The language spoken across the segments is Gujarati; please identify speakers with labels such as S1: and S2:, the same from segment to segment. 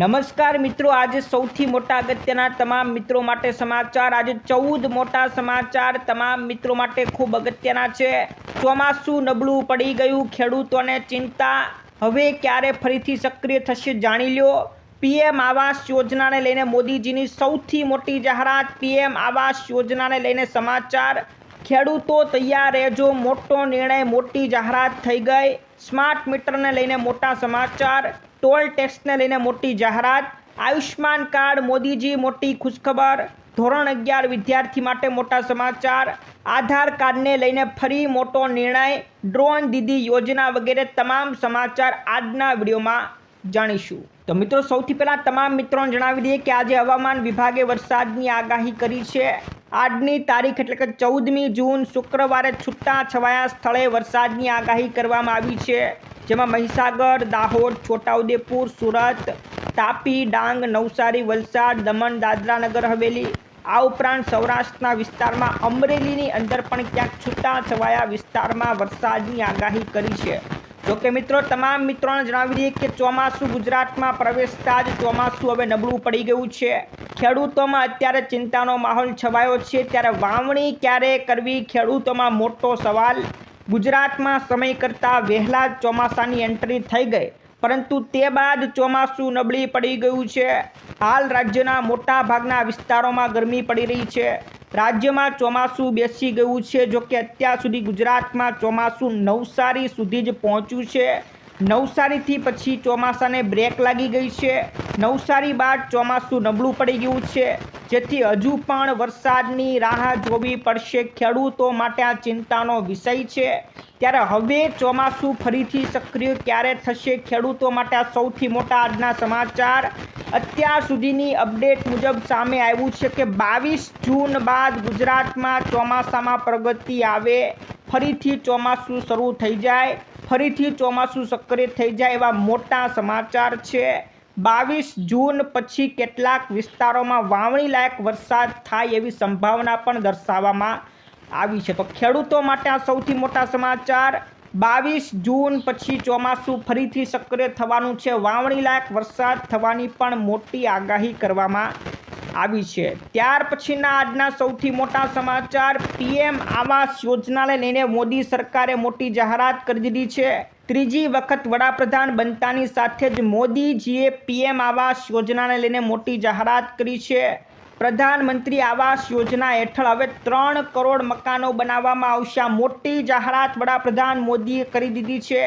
S1: નમસ્કાર મિત્રો, આજે સૌથી મોટા અગત્યના તમામ મિત્રો માટે સમાચાર. આજે ચૌદ મોટા સમાચાર તમામ મિત્રો માટે ખૂબ અગત્યના છે. ચોમાસું નબળું પડી ગયું, ખેડૂતોને ચિંતા. હવે ક્યારે ફરીથી સક્રિય થશે જાણી લ્યો પીએમ આવાસ યોજનાને લઈને મોદીજીની સૌથી મોટી જાહેરાત. પીએમ આવાસ યોજનાને લઈને સમાચાર. ખેડૂતો તૈયાર રહેજો, મોટો નિર્ણય, મોટી જાહેરાત થઈ ગઈ. સ્માર્ટ મીટરને લઈને મોટા સમાચાર. ટોલ ટેક્સને લઈને મોટી જાહેરાત. આયુષ્માન કાર્ડ, મોદીજી, મોટી ખુશખબર. ધોરણ અગિયાર વિદ્યાર્થી માટે મોટા સમાચાર. આધાર કાર્ડને લઈને ફરી મોટો નિર્ણય. ડ્રોન દીદી યોજના વગેરે તમામ સમાચાર આજના વિડીયોમાં જાણીશું. તો મિત્રો, સૌથી પહેલાં તમામ મિત્રોને જણાવી દઈએ કે આજે હવામાન વિભાગે વરસાદની આગાહી કરી છે. આજની તારીખ એટલે કે ચૌદમી જૂન શુક્રવારે છૂટા છવાયા સ્થળે વરસાદની આગાહી કરવામાં આવી છે. જેમાં મહીસાગર, દાહોદ, છોટાઉદેપુર, સુરત, તાપી, ડાંગ, નવસારી, વલસાડ, દમણ, દાદરા નગર, હવેલી. આ ઉપરાંત સૌરાષ્ટ્રના વિસ્તારમાં અમરેલીની અંદર પણ ક્યાંક છૂટા છવાયા વિસ્તારમાં વરસાદની આગાહી કરી છે. જોકે મિત્રો, તમામ મિત્રોને જણાવી દઈએ કે ચોમાસું ગુજરાતમાં પ્રવેશતા જ ચોમાસું હવે નબળું પડી ગયું છે. ખેડૂતોમાં અત્યારે ચિંતાનો માહોલ છવાયો છે. ત્યારે વાવણી ક્યારે કરવી ખેડૂતોમાં મોટો સવાલ. ગુજરાતમાં સમય કરતાં વહેલા જ ચોમાસાની એન્ટ્રી થઈ ગઈ. પરંતુ તે બાદ ચોમાસું નબળી પડી ગયું છે. હાલ રાજ્યના મોટા ભાગના વિસ્તારોમાં ગરમી પડી રહી છે. રાજ્યમાં ચોમાસું બેસી ગયું છે, જોકે અત્યાર સુધી ગુજરાતમાં ચોમાસું નવસારી સુધી જ પહોંચ્યું છે. નવસારીથી પછી ચોમાસાને બ્રેક લાગી ગઈ છે. નવસારી બાદ ચોમાસું નબળું પડી ગયું છે. જેથી હજુ પણ વરસાદની રાહ જોવી પડશે. ખેડૂતો માટે આ ચિંતાનો વિષય છે. ત્યારે હવે ચોમાસું ફરીથી સક્રિય ક્યારે થશે ખેડૂતો માટે આ સૌથી મોટા આજના સમાચાર? અત્યાર સુધીની અપડેટ મુજબ સામે આવ્યું છે કે બાવીસ જૂન બાદ ગુજરાતમાં ચોમાસામાં પ્રગતિ આવે, ફરીથી ચોમાસું શરૂ થઈ જાય, ફરીથી ચોમાસું સક્રિય થઈ જાય એવા મોટા સમાચાર છે. બાવીસ જૂન પછી કેટલાક વિસ્તારોમાં વાવણી લાયક વરસાદ થાય એવી સંભાવના પણ દર્શાવવામાં આવી છે. તો ખેડૂતો માટે આ સૌથી મોટા સમાચાર. બાવીસ જૂન પછી ચોમાસું ફરીથી સક્રિય થવાનું છે. વાવણી લાયક વરસાદ થવાની પણ મોટી આગાહી કરવામાં આવી છે. ત્યાર પછીના આજના સૌથી મોટા સમાચાર. પીએમ આવાસ યોજનાને લઈને મોદી સરકારે મોટી જાહેરાત કરી દીધી છે. ત્રીજી વખત વડાપ્રધાન બનતાની સાથે જ મોદીજીએ પીએમ આવાસ યોજનાને લઈને મોટી જાહેરાત કરી છે. પ્રધાનમંત્રી આવાસ યોજના હેઠળ હવે ત્રણ કરોડ મકાનો બનાવવામાં આવશે. મોટી જાહેરાત વડાપ્રધાન મોદીએ કરી દીધી છે.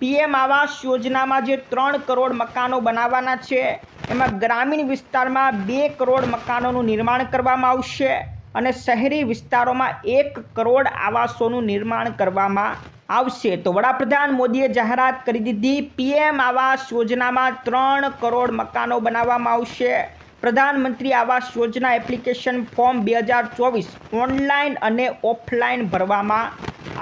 S1: પીએમ આવાસ યોજનામાં જે ત્રણ કરોડ મકાનો બનાવવાના છે, એમાં ગ્રામીણ વિસ્તારમાં બે કરોડ મકાનોનું નિર્માણ કરવામાં આવશે અને શહેરી વિસ્તારોમાં એક કરોડ આવાસોનું નિર્માણ કરવામાં આવશે. તો વડાપ્રધાન મોદીએ જાહેરાત કરી દીધી, પીએમ આવાસ યોજનામાં ત્રણ કરોડ મકાનો બનાવવામાં આવશે. પ્રધાનમંત્રી આવાસ યોજના એપ્લિકેશન ફોર્મ બે હજાર ચોવીસ ઓનલાઈન અને ઓફલાઈન ભરવામાં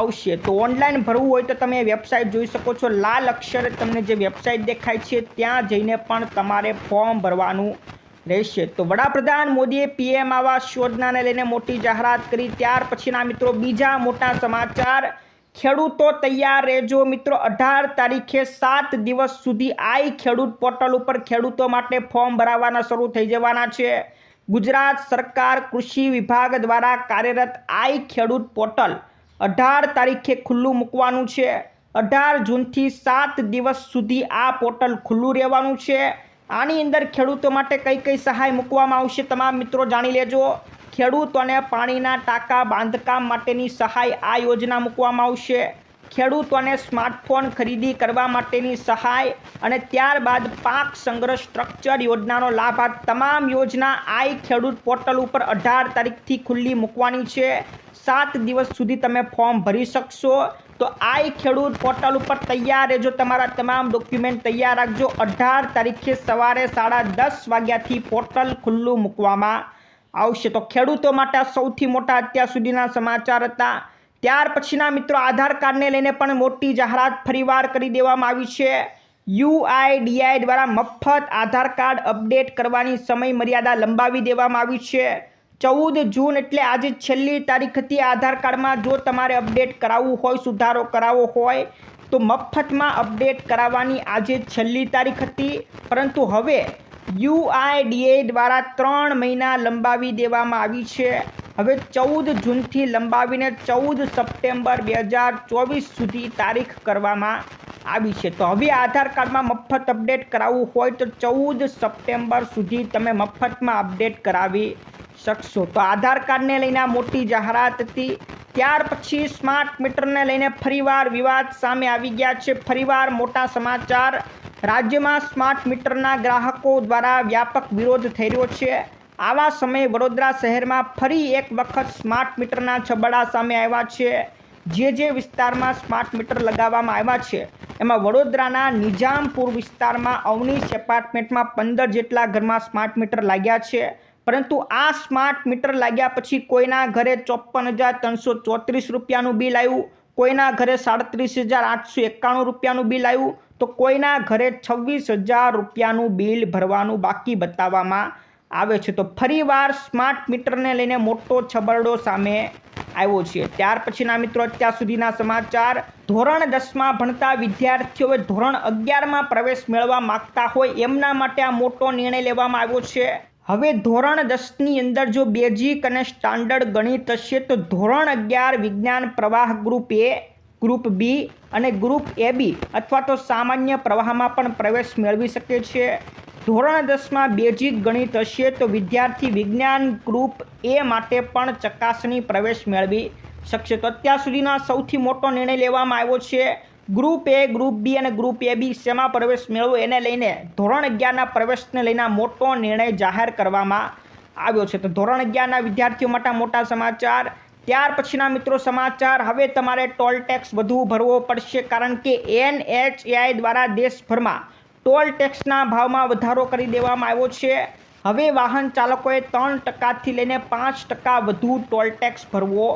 S1: આવશે. તો ઓનલાઈન ભરવું હોય તો તમે વેબસાઇટ જોઈ શકો છો. લાલ અક્ષરે તમને જે વેબસાઇટ દેખાય છે, ત્યાં જઈને પણ તમારે ફોર્મ ભરવાનું રહેશે. તો વડાપ્રધાન મોદીએ પીએમ આવાસ યોજનાને લઈને મોટી જાહેરાત કરી. ત્યાર પછીના મિત્રો, બીજા મોટા સમાચાર. ખેડૂતો તૈયાર રહેજો. મિત્રો, અઢાર તારીખે સાત દિવસ સુધી આઈ ખેડૂત પોર્ટલ ઉપર ખેડૂતો માટે ફોર્મ ભરાવાના શરૂ થઈ જવાના છે. ગુજરાત સરકાર કૃષિ વિભાગ દ્વારા કાર્યરત આઈ ખેડૂત પોર્ટલ અઢાર તારીખે ખુલ્લું મૂકવાનું છે. અઢાર જૂનથી સાત દિવસ સુધી આ પોર્ટલ ખુલ્લું રહેવાનું છે. આની અંદર ખેડૂતો માટે કઈ કઈ સહાય મૂકવામાં આવશે તમામ મિત્રો જાણી લેજો. ખેડૂતોને પાણીના ટાંકા બાંધકામ માટેની સહાય આ યોજના મૂકવામાં આવશે. ખેડૂતોને સ્માર્ટફોન ખરીદી કરવા માટેની સહાય અને ત્યારબાદ પાક સંગ્રહ સ્ટ્રક્ચર યોજનાનો લાભ. આ તમામ યોજના આઈ ખેડૂત પોર્ટલ ઉપર અઢાર તારીખથી ખુલ્લી મૂકવાની છે. સાત દિવસ સુધી તમે ફોર્મ ભરી શકશો. તો આઈ ખેડૂત પોર્ટલ ઉપર તૈયાર રહેજો. તમારા તમામ ડોક્યુમેન્ટ તૈયાર રાખજો. અઢાર તારીખે સવારે સાડા દસ વાગ્યાથી પોર્ટલ ખુલ્લું મૂકવામાં આવશે તો ખેડૂતો માટે સૌથી મોટા અત્યાર સુધીના સમાચાર હતા. ત્યાર પછીના મિત્રો આધાર કાર્ડને લઈને પણ મોટી જાહેરાત ફરીવાર કરી દેવામાં આવી છે. યુઆઈડીઆઈ દ્વારા મફત આધાર કાર્ડ અપડેટ કરવાની સમય મર્યાદા લંબાવી દેવામાં આવી છે. ચૌદ જૂન એટલે આજે છેલ્લી તારીખ હતી. આધાર કાર્ડમાં જો તમારે અપડેટ કરાવવું હોય, સુધારો કરાવવો હોય, તો મફતમાં અપડેટ કરાવવાની આજે છેલ્લી તારીખ હતી. પરંતુ હવે યુઆઈડીએ દ્વારા ત્રણ મહિના લંબાવી દેવામાં આવી છે. હવે ચૌદ જૂનથી લંબાવીને ચૌદ સપ્ટેમ્બર બે હજાર ચોવીસ સુધી તારીખ કરવામાં આવી છે. તો હવે આધાર કાર્ડમાં મફત અપડેટ કરાવવું હોય તો ચૌદ સપ્ટેમ્બર સુધી તમે મફતમાં અપડેટ કરાવી શકશો. તો આધાર કાર્ડને લઈને મોટી જાહેરાત હતી. ત્યાર પછી સ્માર્ટ મીટરને લઈને ફરીવાર વિવાદ સામે આવી ગયા છે. ફરીવાર મોટા સમાચાર રાજ્યમાં સ્માર્ટ મીટરના ગ્રાહકો દ્વારા વ્યાપક વિરોધ થઈ રહ્યો છે. આવા સમયે વડોદરા શહેરમાં ફરી એક વખત સ્માર્ટ મીટરના છબડા સામે આવ્યા છે. જે જે વિસ્તારમાં સ્માર્ટ મીટર લગાવવામાં આવ્યા છે, એમાં વડોદરાના નિજામપુર વિસ્તારમાં અવનીશ એપાર્ટમેન્ટમાં પંદર જેટલા ઘરમાં સ્માર્ટ મીટર લાગ્યા છે. પરંતુ આ સ્માર્ટ મીટર લાગ્યા પછી કોઈના ઘરે ચોપન હજાર ત્રણસો ચોત્રીસ રૂપિયાનું બિલ આવ્યું. કોઈના ઘરે સાડત્રીસ હજાર આઠસો એકાણું રૂપિયાનું બિલ આવ્યું. તો કોઈના ઘરે છવ્વીસ હજાર રૂપિયાનું બિલ ભરવાનું બાકી બતાવવામાં આવે છે. તો ફરીવાર સ્માર્ટ મીટરને લઈને મોટો છબરડો સામે આવ્યો છે. ત્યાર પછીના મિત્રો, અત્યાર સુધીના સમાચાર. ધોરણ દસમાં ભણતા વિદ્યાર્થીઓએ ધોરણ અગિયારમાં પ્રવેશ મેળવવા માગતા હોય એમના માટે આ મોટો નિર્ણય લેવામાં આવ્યો છે. હવે ધોરણ દસની અંદર જો બેઝિક અને સ્ટાન્ડર્ડ ગણિત હશે તો ધોરણ અગિયાર વિજ્ઞાન પ્રવાહ ગ્રુપ ગ્રુપ બી અને ગ્રુપ એ બી અથવા તો સામાન્ય પ્રવાહમાં પણ પ્રવેશ મેળવી શકે છે. ધોરણ દસમાં બેઝિક ગણિત હશે તો વિદ્યાર્થી વિજ્ઞાન ગ્રુપ એ માટે પણ ચકાસણી પ્રવેશ મેળવી શકશે. તો અત્યાર સુધીના સૌથી મોટો નિર્ણય લેવામાં આવ્યો છે ગ્રુપ એ, ગ્રુપ બી અને ગ્રુપ એ બી શેમાં પ્રવેશ મેળવો એને લઈને ધોરણ અગિયારના પ્રવેશને લઈને મોટો નિર્ણય જાહેર કરવામાં આવ્યો છે. તો ધોરણ અગિયારના વિદ્યાર્થીઓ માટે મોટા સમાચાર. ત્યાર પછીના મિત્રો સમાચાર, હવે તમારે ટોલ ટેક્સ વધુ ભરવો પડશે કારણ કે એનએચએઆઈ દ્વારા દેશભરમાં ટોલ ટેક્સના ભાવમાં વધારો કરી દેવામાં આવ્યો છે. હવે વાહન ચાલકોએ ત્રણ ટકાથી લઈને પાંચ ટકા વધુ ટોલ ટેક્સ ભરવો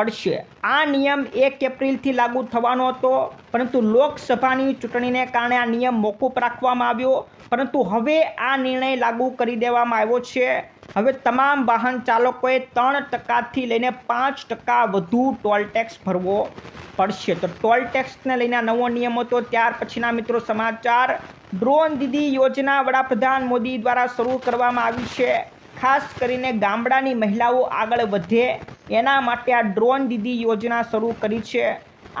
S1: પડશે. આ નિયમ એક એપ્રિલથી લાગુ થવાનો હતો, પરંતુ લોકસભાની ચૂંટણીને કારણે આ નિયમ મોકૂફ રાખવામાં આવ્યો, પરંતુ હવે આ નિર્ણય લાગુ કરી દેવામાં આવ્યો છે. હવે તમામ વાહન ચાલકોએ ત્રણ ટકાથી લઈને પાંચ ટકા વધુ ટોલ ટેક્સ ભરવો પડશે. તો ટોલ ટેક્સને લઈને નવો નિયમ હતો, ત્યાર પછીના મિત્રો સમાચાર. ડ્રોન દીદી યોજના વડાપ્રધાન મોદી દ્વારા શરૂ કરવામાં આવી છે. ખાસ કરીને ગામડાની મહિલાઓ આગળ વધે. એના માટે આ ડ્રોન દીદી યોજના શરૂ કરી છે.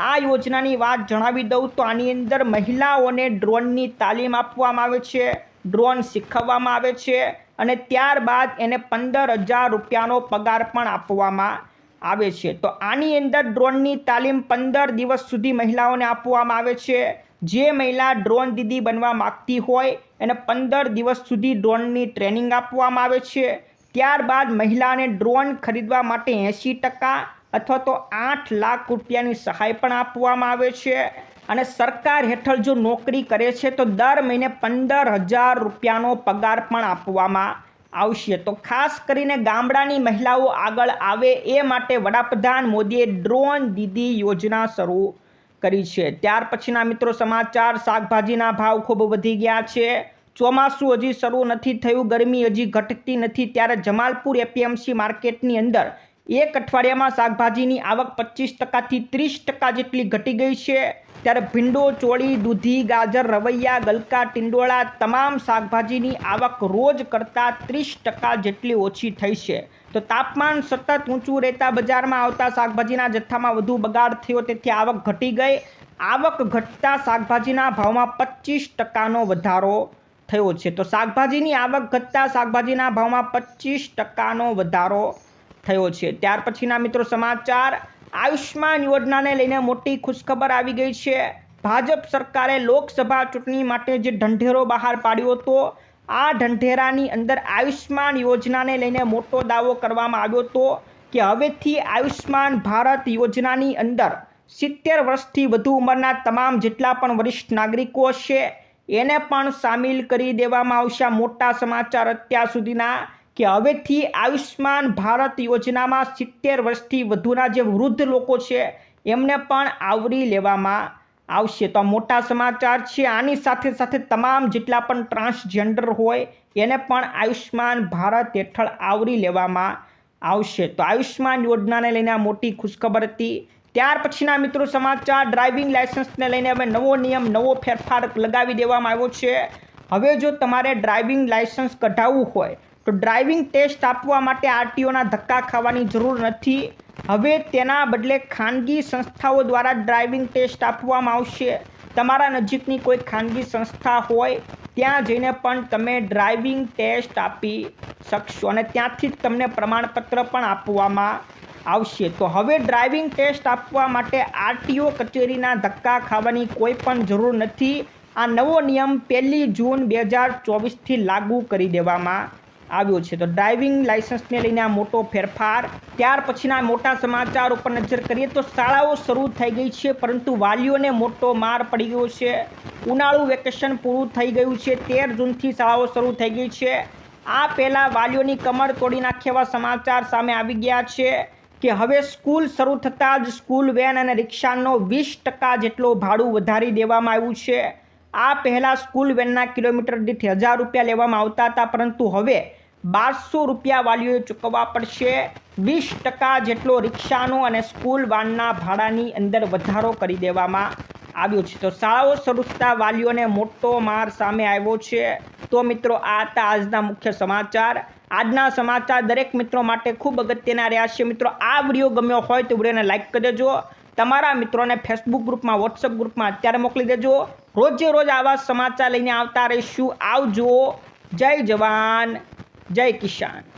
S1: આ યોજનાની વાત જણાવી દઉં તો આની અંદર મહિલાઓને ડ્રોનની તાલીમ આપવામાં આવે છે, ડ્રોન શીખવવામાં આવે છે અને ત્યારબાદ એને પંદર હજાર રૂપિયાનો પગાર પણ આપવામાં આવે છે. તો આની અંદર ડ્રોનની તાલીમ પંદર દિવસ સુધી મહિલાઓને આપવામાં આવે છે. જે મહિલા ડ્રોન દીદી બનવા માગતી હોય એને પંદર દિવસ સુધી ડ્રોનની ટ્રેનિંગ આપવામાં આવે છે. ત્યારબાદ મહિલાને ડ્રોન ખરીદવા માટે એંસી ટકા અથવા તો આઠ લાખ રૂપિયાની સહાય પણ આપવામાં આવે છે. અને સરકાર હેઠળ જો નોકરી કરે છે, તો દર મહિને પંદર હજાર રૂપિયાનો પગાર પણ આપવામાં આવશે. તો ખાસ કરીને ગામડાની મહિલાઓ આગળ આવે એ માટે વડાપ્રધાન મોદીએ ડ્રોન દીદી યોજના શરૂ કરી છે. ત્યાર પછીના મિત્રો સમાચાર, શાકભાજીના ભાવ ખૂબ વધી ગયા છે. ચોમાસું હજી શરૂ નથી થયું, ગરમી હજી ઘટતી નથી. ત્યારે જમાલપુર એપીએમસી માર્કેટની અંદર એક અઠવાડિયામાં શાકભાજીની આવક પચીસ ટકાથી ત્રીસ ટકા જેટલી ઘટી ગઈ છે. ત્યારે ભીંડો, ચોળી, દૂધી, ગાજર, રવૈયા, ગલકા, ટિંડોળા તમામ શાકભાજીની આવક રોજ કરતાં ત્રીસ ટકા જેટલી ઓછી થઈ છે. તો તાપમાન સતત ઊંચું રહેતા બજારમાં આવતા શાકભાજીના જથ્થામાં વધુ બગાડ થયો, તેથી આવક ઘટી ગઈ. આવક ઘટતા શાકભાજીના ભાવમાં પચીસ ટકાનો વધારો થયો છે. તો શાકભાજીની આવક ઘટતા શાકભાજીના ભાવમાં પચીસ ટકાનો વધારો થયો છે. ત્યાર પછીના મિત્રો સમાચાર. આયુષ્માન યોજનાને લઈને મોટી ખુશખબર આવી ગઈ છે. ભાજપ સરકારે લોકસભા ચૂંટણી માટે જે ઢંઢેરો બહાર પાડ્યો હતો, આ ઢંઢેરાની અંદર આયુષ્માન યોજનાને લઈને મોટો દાવો કરવામાં આવ્યો હતો કે હવેથી આયુષ્માન ભારત યોજનાની અંદર સિત્તેર વર્ષથી વધુ ઉંમરના તમામ જેટલા પણ વરિષ્ઠ નાગરિકો છે એને પણ સામેલ કરી દેવામાં આવશે. મોટા સમાચાર અત્યાર સુધીના કે હવેથી આયુષ્માન ભારત યોજનામાં સિત્તેર વર્ષથી વધુના જે વૃદ્ધ લોકો છે, એમને પણ આવરી લેવામાં આવશે. તો મોટા સમાચાર છે. આની સાથે સાથે તમામ જેટલા પણ ટ્રાન્સજેન્ડર હોય, એને પણ આયુષ્માન ભારત હેઠળ આવરી લેવામાં આવશે. તો આયુષ્માન યોજનાને લઈને મોટી ખુશખબર હતી. ત્યાર પછીના મિત્રો સમાચાર ડ્રાઇવિંગ લાઇસન્સને લઈને હવે નવો નિયમ, નવો ફેરફાર લગાવી દેવામાં આવ્યો છે. હવે જો તમારે ડ્રાઇવિંગ લાઇસન્સ કઢાવવું હોય, તો ડ્રાઇવિંગ ટેસ્ટ આપવા માટે આરટીઓના ધક્કા ખાવાની જરૂર નથી. હવે તેના બદલે ખાનગી સંસ્થાઓ દ્વારા ડ્રાઇવિંગ ટેસ્ટ આપવામાં આવશે. તમારા નજીકની કોઈ ખાનગી સંસ્થા હોય, ત્યાં જઈને પણ તમે ડ્રાઇવિંગ ટેસ્ટ આપી શકશો અને ત્યાંથી જ તમને પ્રમાણપત્ર પણ આપવામાં આવશે. તો હવે ડ્રાઇવિંગ ટેસ્ટ આપવા માટે આરટીઓ કચેરીના ધક્કા ખાવાની કોઈ પણ જરૂર નથી. આ નવો નિયમ પહેલી જૂન બે હજાર ચોવીસથી લાગુ કરી દેવામાં આવ્યો છે. તો ડ્રાઇવિંગ લાઇસન્સને લઈને આ મોટો ફેરફાર. ત્યાર પછીના મોટા સમાચાર ઉપર નજર કરીએ તો શાળાઓ શરૂ થઈ ગઈ છે, પરંતુ વાલીઓને મોટો માર પડી ગયો છે. ઉનાળુ વેકેશન પૂરું થઈ ગયું છે. તેર જૂનથી શાળાઓ શરૂ થઈ ગઈ છે. આ પહેલાં વાલીઓની કમર તોડી નાખેવા સમાચાર સામે આવી ગયા છે. કે હવે સ્કૂલ શરૂ થતાં જ સ્કૂલ વેન અને રિક્ષાનો વીસ ટકા જેટલો ભાડું વધારી દેવામાં આવ્યું છે. આ પહેલાં સ્કૂલ વેનના કિલોમીટર દીઠ હજાર રૂપિયા લેવામાં આવતા હતા, પરંતુ હવે બારસો રૂપિયા વાલીઓએ ચૂકવવા પડશે. વીસ ટકા જેટલો રિક્ષાનો અને સ્કૂલ વાનના ભાડાની અંદર વધારો કરી દેવામાં આવ્યો છે. તો શાળાઓ શરૂ થતાં વાલીઓને મોટો માર સામે આવ્યો છે. તો મિત્રો, આ હતા આજના મુખ્ય સમાચાર. આજના સમાચાર દરેક મિત્રો માટે ખૂબ અગત્યના રહ્યા છે. મિત્રો, આ વીડિયો ગમ્યો હોય તો વિડીયોને લાઇક કરી દેજો. તમારા મિત્રોને ફેસબુક ગ્રુપમાં વોટ્સઅપ ગ્રુપમાં અત્યારે મોકલી દેજો. રોજે રોજ આવા સમાચાર લઈને આવતા રહીશું. આવજો. જય જવાન. જય કિસાન.